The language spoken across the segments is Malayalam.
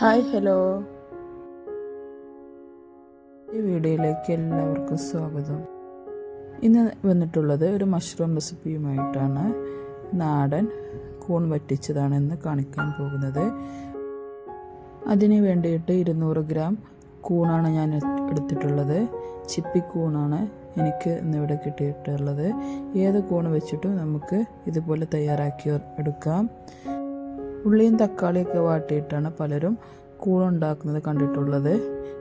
Hi hello. ഈ വീഡിയോയിലേക്ക് എല്ലാവർക്കും സ്വാഗതം. ഇന്ന് വന്നിട്ടുള്ളത് ഒരു മഷ്റൂം റെസിപ്പിയുമായിട്ടാണ്. നാടൻ കൂൺ വറ്റിച്ചതാണെന്ന് കാണിക്കാൻ പോകുന്നത്. അതിന് വേണ്ടിയിട്ട് ഇരുന്നൂറ് ഗ്രാം കൂണാണ് ഞാൻ എടുത്തിട്ടുള്ളത്. ചിപ്പിക്കൂണാണ് എനിക്ക് ഇന്നിവിടെ കിട്ടിയിട്ടുള്ളത്. ഏത് കൂണ് വെച്ചിട്ടും നമുക്ക് ഇതുപോലെ തയ്യാറാക്കി എടുക്കാം. ഉള്ളിയും തക്കാളിയൊക്കെ വാട്ടിയിട്ടാണ് പലരും കൂണുണ്ടാക്കുന്നത് കണ്ടിട്ടുള്ളത്.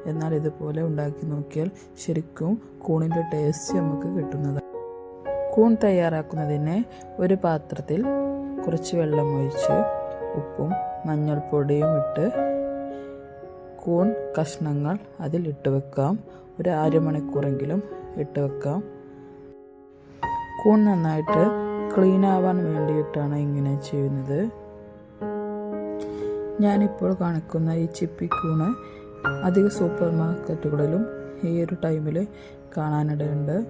എന്നാൽ ഇതുപോലെ ഉണ്ടാക്കി നോക്കിയാൽ ശരിക്കും കൂണിന്റെ ടേസ്റ്റ് നമുക്ക് കിട്ടുന്നത് കൂൺ തയ്യാറാക്കുന്നതിന് ഒരു പാത്രത്തിൽ കുറച്ച് വെള്ളം ഒഴിച്ച് ഉപ്പും മഞ്ഞൾപ്പൊടിയും ഇട്ട് കൂൺ കഷ്ണങ്ങൾ അതിൽ ഇട്ട് വെക്കാം. ഒരു അരമണിക്കൂറെങ്കിലും ഇട്ട് വെക്കാം. കൂൺ നന്നായിട്ട് ക്ലീൻ ആവാൻ വേണ്ടിയിട്ടാണ് ഇങ്ങനെ ചെയ്യുന്നത്. ഞാനിപ്പോൾ കാണിക്കുന്ന ഈ ചിപ്പിക്കൂണ് അധിക സൂപ്പർ മാർക്കറ്റുകളിലും ഈ ഒരു ടൈമിൽ കാണാനിടയുണ്ട്.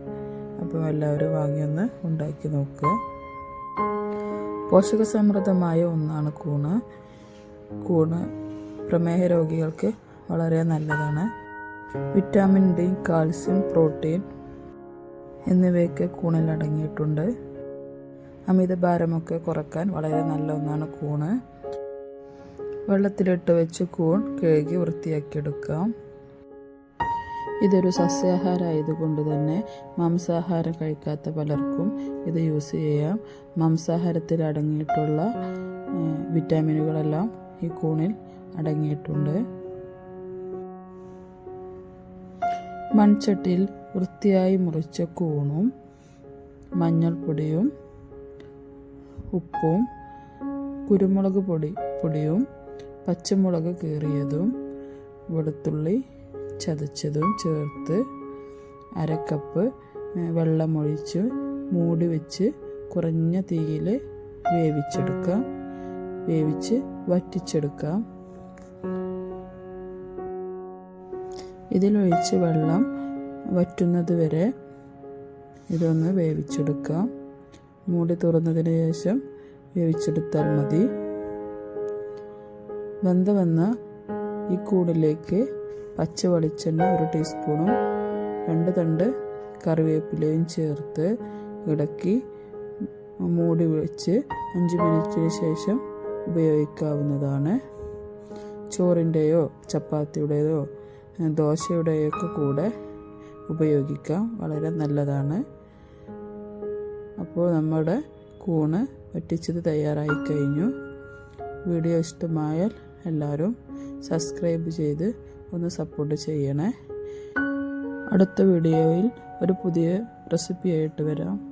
അപ്പം എല്ലാവരും വാങ്ങിയൊന്ന് ഉണ്ടാക്കി നോക്കുക. പോഷകസമൃദ്ധമായ ഒന്നാണ് കൂണ്. കൂണ് പ്രമേഹ രോഗികൾക്ക് വളരെ നല്ലതാണ്. വിറ്റാമിൻ ഡി കാൽസ്യം പ്രോട്ടീൻ എന്നിവയൊക്കെ കൂണിൽ അടങ്ങിയിട്ടുണ്ട്. അമിതഭാരമൊക്കെ കുറയ്ക്കാൻ വളരെ നല്ല ഒന്നാണ് കൂണ്. വെള്ളത്തിലിട്ട് വെച്ച് കൂൺ കഴുകി വൃത്തിയാക്കിയെടുക്കാം. ഇതൊരു സസ്യാഹാരമായതുകൊണ്ട് തന്നെ മാംസാഹാരം കഴിക്കാത്ത പലർക്കും ഇത് യൂസ് ചെയ്യാം. മാംസാഹാരത്തിൽ അടങ്ങിയിട്ടുള്ള വിറ്റാമിനുകളെല്ലാം ഈ കൂണിൽ അടങ്ങിയിട്ടുണ്ട്. മൺചട്ടിയിൽ വൃത്തിയായി മുറിച്ച കൂണും മഞ്ഞൾപ്പൊടിയും ഉപ്പും കുരുമുളക് പൊടി പൊടിയും പച്ചമുളക് കീറിയതും വെളുത്തുള്ളി ചതച്ചതും ചേർത്ത് അരക്കപ്പ് വെള്ളമൊഴിച്ച് മൂടി വെച്ച് കുറഞ്ഞ തീയിൽ വേവിച്ചെടുക്കാം. വേവിച്ച് വറ്റിച്ചെടുക്കാം. ഇതിലൊഴിച്ച് വെള്ളം വറ്റുന്നത് വരെ ഇതൊന്ന് വേവിച്ചെടുക്കാം. മൂടി തുറന്നതിന് ശേഷം വേവിച്ചെടുത്താൽ മതി. വെന്ത വന്ന ഈ കൂടിലേക്ക് പച്ച വെളിച്ചെണ്ണ ഒരു ടീസ്പൂണും രണ്ട് തണ്ട് കറിവേപ്പിലയും ചേർത്ത് ഇളക്കി മൂടി വെച്ച് അഞ്ച് മിനിറ്റിന് ശേഷം ഉപയോഗിക്കാവുന്നതാണ്. ചോറിന്റെയോ ചപ്പാത്തിയുടേതോ ദോശയുടെയോ ഒക്കെ കൂടെ ഉപയോഗിക്കാം. വളരെ നല്ലതാണ്. അപ്പോൾ നമ്മുടെ കൂണ് വറ്റിച്ചത് തയ്യാറായി കഴിഞ്ഞു. വീഡിയോ ഇഷ്ടമായാൽ എല്ലാവരും സബ്സ്ക്രൈബ് ചെയ്ത് ഒന്ന് സപ്പോർട്ട് ചെയ്യണേ. അടുത്ത വീഡിയോയിൽ ഒരു പുതിയ റെസിപ്പിയായിട്ട് വരാം.